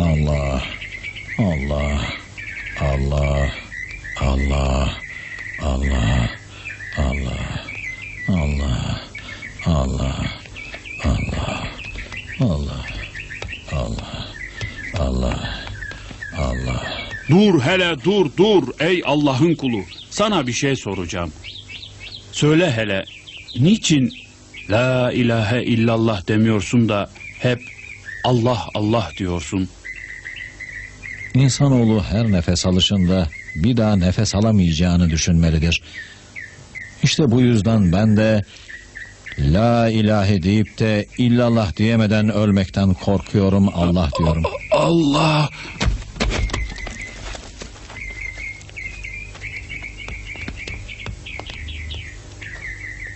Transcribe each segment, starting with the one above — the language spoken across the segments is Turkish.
Allah, Allah, Allah, Allah, Allah, Allah, Allah, Allah, Allah, Allah, Allah, Allah, Allah. Dur hele dur dur ey Allah'ın kulu. Sana bir şey soracağım. Söyle hele niçin la ilahe illallah demiyorsun da hep Allah Allah diyorsun? İnsanoğlu her nefes alışında bir daha nefes alamayacağını düşünmelidir. İşte bu yüzden ben de La ilahe deyip de illallah diyemeden ölmekten korkuyorum Allah diyorum. Allah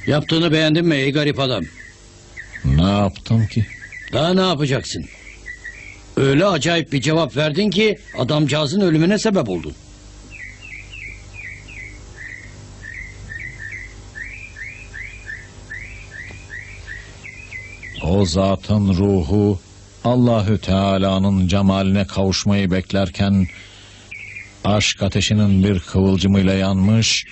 Yaptığını beğendin mi ey garip adam? Ne yaptım ki? Daha ne yapacaksın? Öyle acayip bir cevap verdin ki adamcağızın ölümüne sebep oldun. O zatın ruhu Allahü Teala'nın cemaline kavuşmayı beklerken aşk ateşinin bir kıvılcımıyla yanmış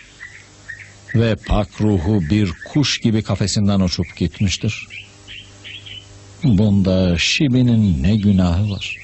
ve pak ruhu bir kuş gibi kafesinden uçup gitmiştir. Bunda Şibi'nin ne günahı var?